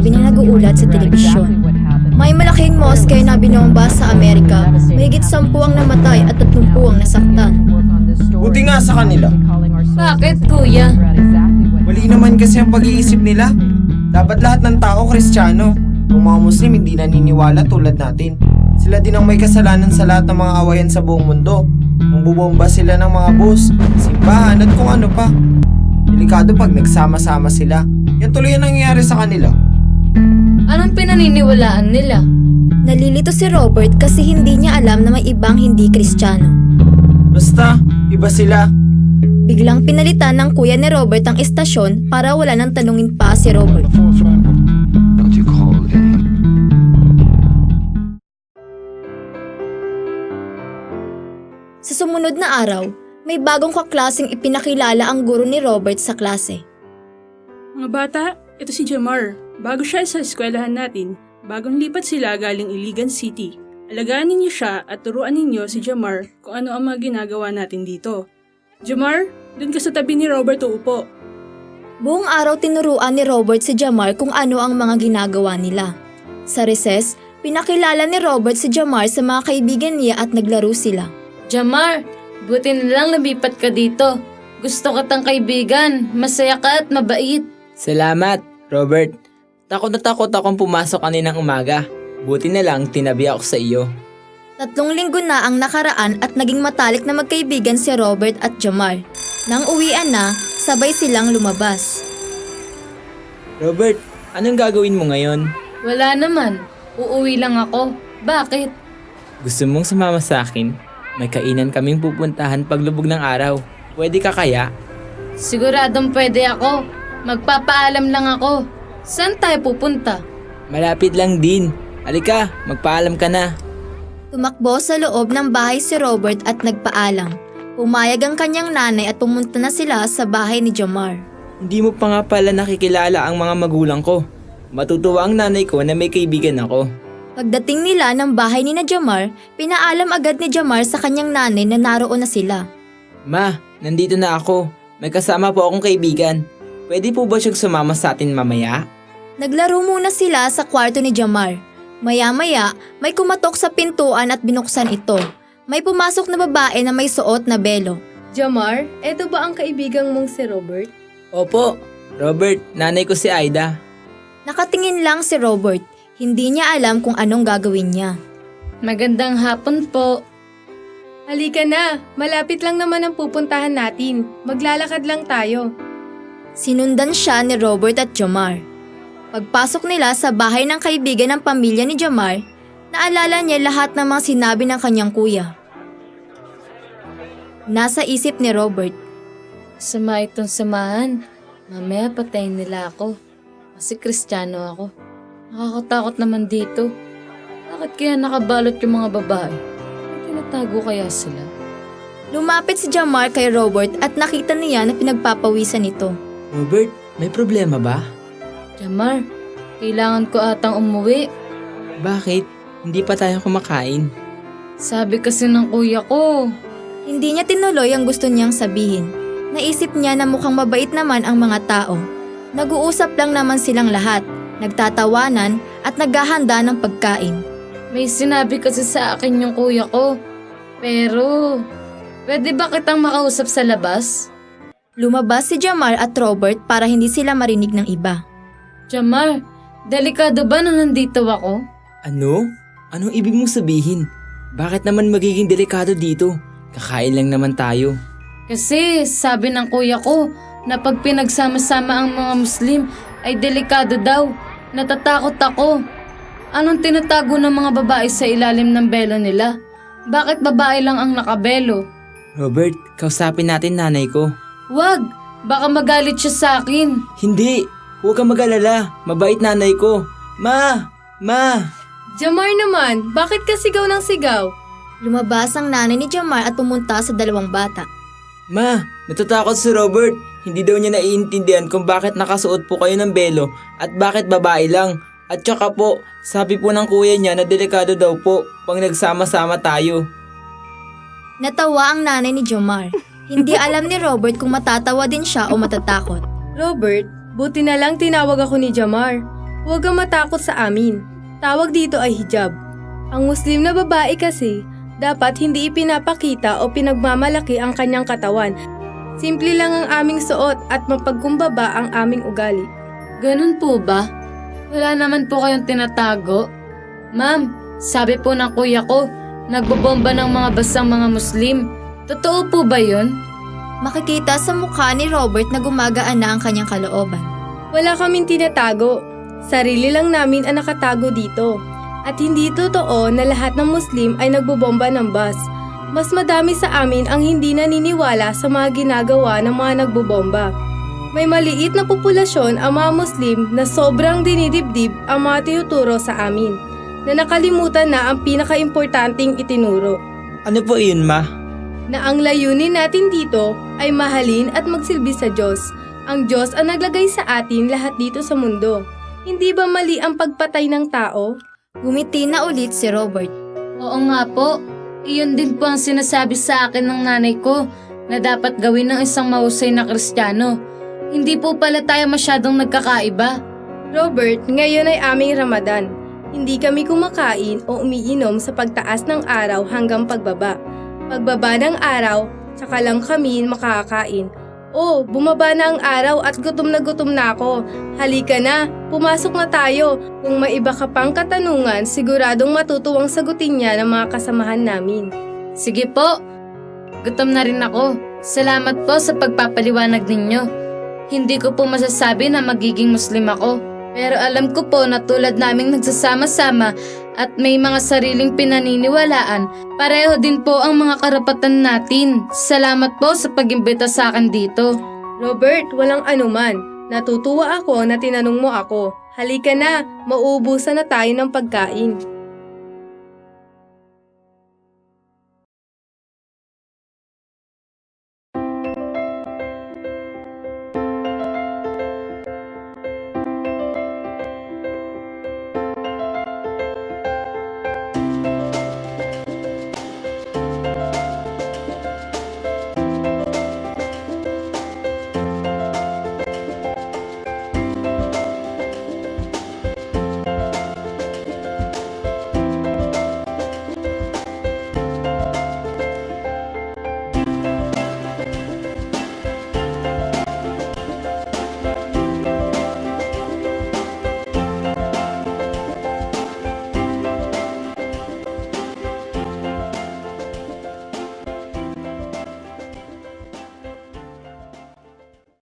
sinabi ng nag-uulat sa telebisyon. May malaking mosque na binomba sa Amerika. Mahigit sampu ang namatay at tatlumpu ang nasaktan. Buti nga sa kanila. Bakit, kuya? Mali naman kasi ang pag-iisip nila. Dapat lahat ng tao kristyano. Ang mga Muslim hindi naniniwala tulad natin. Sila din ang may kasalanan sa lahat ng mga awayan sa buong mundo. Nang bubomba sila ng mga bus, simbahan at kung ano pa. Delikado pag nagsama-sama sila. Yan tuloy ang nangyayari sa kanila. Anong pinaniniwalaan nila? Nalilito si Robert kasi hindi niya alam na may ibang hindi kristyano. Basta, iba sila. Biglang pinalitan ng kuya ni Robert ang istasyon para wala nang tanungin pa si Robert. Sa sumunod na araw, may bagong kaklaseng ipinakilala ang guro ni Robert sa klase. Mga bata, ito si Jamar. Bago siya sa eskwelahan natin, bagong lipat sila galing Iligan City. Alagaan ninyo siya at turuan ninyo si Jamar kung ano ang mga ginagawa natin dito. Jamar, dun ka sa tabi ni Robert uupo. Buong araw tinuruan ni Robert si Jamar kung ano ang mga ginagawa nila. Sa recess, pinakilala ni Robert si Jamar sa mga kaibigan niya at naglaro sila. Jamar, buti na lang lumipat ka dito. Gusto kitang kaibigan, masaya ka at mabait. Salamat, Robert. Takot na takot akong pumasok kaninang umaga. Buti na lang tinabi ako sa iyo. Tatlong linggo na ang nakaraan at naging matalik na magkaibigan si Robert at Jamar. Nang uwian na, sabay silang lumabas. Robert, anong gagawin mo ngayon? Wala naman, uuwi lang ako. Bakit? Gusto mong sumama sa akin? May kainan kaming pupuntahan paglubog ng araw. Pwede ka kaya? Siguradong pwede ako. Magpapaalam lang ako. Saan tayo pupunta? Malapit lang din. Alika, magpaalam ka na. Tumakbo sa loob ng bahay si Robert at nagpaalam. Pumayag ang kanyang nanay at pumunta na sila sa bahay ni Jamar. Hindi mo pa nga pala nakikilala ang mga magulang ko. Matutuwa ang nanay ko na may kaibigan ako. Pagdating nila ng bahay ni na Jamar, pinaalam agad ni Jamar sa kanyang nanay na naroon na sila. Ma, nandito na ako. May kasama po akong kaibigan. Pwede po ba siyang sumama sa atin mamaya? Naglaro muna sila sa kwarto ni Jamar. Maya-maya, may kumatok sa pintuan at binuksan ito. May pumasok na babae na may suot na belo. Jamar, eto ba ang kaibigang mong si Robert? Opo, Robert, nanay ko si Aida. Nakatingin lang si Robert. Hindi niya alam kung anong gagawin niya. Magandang hapon po. Halika na, malapit lang naman ang pupuntahan natin. Maglalakad lang tayo. Sinundan siya ni Robert at Jamar. Pagpasok nila sa bahay ng kaibigan ng pamilya ni Jamar, naalala niya lahat ng mga sinabi ng kanyang kuya. Nasa isip ni Robert, Sama itong samahan. Mamaya patayin nila ako. Kasi kristyano ako. Nakakatakot naman dito. Bakit kaya nakabalot yung mga babae? Tinatago kaya sila? lumapit si Jamar kay Robert at nakita niya na pinagpapawisan ito. Robert, may problema ba? Jamar, kailangan ko atang umuwi. Bakit? Hindi pa tayo kumakain. Sabi kasi ng kuya ko. Hindi niya tinuloy ang gusto niyang sabihin. Naisip niya na mukhang mabait naman ang mga tao. Nag-uusap lang naman silang lahat, nagtatawanan at naghahanda ng pagkain. May sinabi kasi sa akin yung kuya ko. Pero, pwede ba kitang makausap sa labas? Lumabas si Jamar at Robert para hindi sila marinig ng iba. Jamar, delikado ba na nandito ako? Ano? Anong ibig mong sabihin? Bakit naman magiging delikado dito? Kakain lang naman tayo. Kasi sabi ng kuya ko na pag pinagsama-sama ang mga Muslim ay delikado daw. Natatakot ako. Anong tinatago ng mga babae sa ilalim ng belo nila? Bakit babae lang ang nakabelo? Robert, kausapin natin nanay ko. Wag! Baka magalit siya sa akin. Hindi! Huwag kang mag-alala. Mabait nanay ko. Ma! Ma! Jamar naman, bakit ka sigaw ng sigaw? Lumabas ang nanay ni Jamar at pumunta sa dalawang bata. Ma! Natatakot si Robert. Hindi daw niya naiintindihan kung bakit nakasuot po kayo ng belo at bakit babae lang. At saka po, sabi po ng kuya niya na delikado daw po pag nagsama-sama tayo. Natawa ang nanay ni Jamar. Hindi alam ni Robert kung matatawa din siya o matatakot. Robert, buti na lang tinawag ako ni Jamar. Huwag kang matakot sa amin. Tawag dito ay hijab. Ang Muslim na babae kasi, dapat hindi ipinapakita o pinagmamalaki ang kanyang katawan. Simple lang ang aming suot at mapagkumbaba ang aming ugali. Ganun po ba? Wala naman po kayong tinatago? Ma'am, sabi po ng kuya ko, nagbobomba ng mga basang mga Muslim. Totoo po ba yun? Makikita sa mukha ni Robert na gumagaan na ang kanyang kalooban. Wala kaming tinatago. Sarili lang namin ang nakatago dito. At hindi totoo na lahat ng Muslim ay nagbobomba ng bus. Mas madami sa amin ang hindi naniniwala sa mga ginagawa ng mga nagbobomba. May maliit na populasyon ang mga Muslim na sobrang dinidibdib ang mga tinuturo sa amin, na nakalimutan na ang pinakaimportanting itinuro, Ano po yun, ma? Na ang layunin natin dito ay mahalin at magsilbi sa Diyos. Ang Diyos ang naglagay sa atin lahat dito sa mundo. Hindi ba mali ang pagpatay ng tao? Gumiti na ulit si Robert. Oo nga po. Iyon din po ang sinasabi sa akin ng nanay ko na dapat gawin ng isang mahusay na kristyano. Hindi po pala tayo masyadong nagkakaiba. Robert, ngayon ay aming Ramadan. Hindi kami kumakain o umiinom sa pagtaas ng araw hanggang pagbaba. Pagbaba ng araw, tsaka lang kami makakain. Oh, bumaba na ang araw at gutom na gutom na ako. Halika na, pumasok na tayo. Kung may iba ka pang katanungan, siguradong matutuwang sagutin niya ng mga kasamahan namin. Sige po. Gutom na rin ako. Salamat po sa pagpapaliwanag ninyo. Hindi ko po masasabi na magiging Muslim ako. Pero alam ko po na tulad naming nagsasama-sama at may mga sariling pinaniniwalaan, pareho din po ang mga karapatan natin. Salamat po sa pag-imbita sa akin dito. Robert, walang anuman. Natutuwa ako na tinanong mo ako. Halika na, mauubusan na tayo ng pagkain.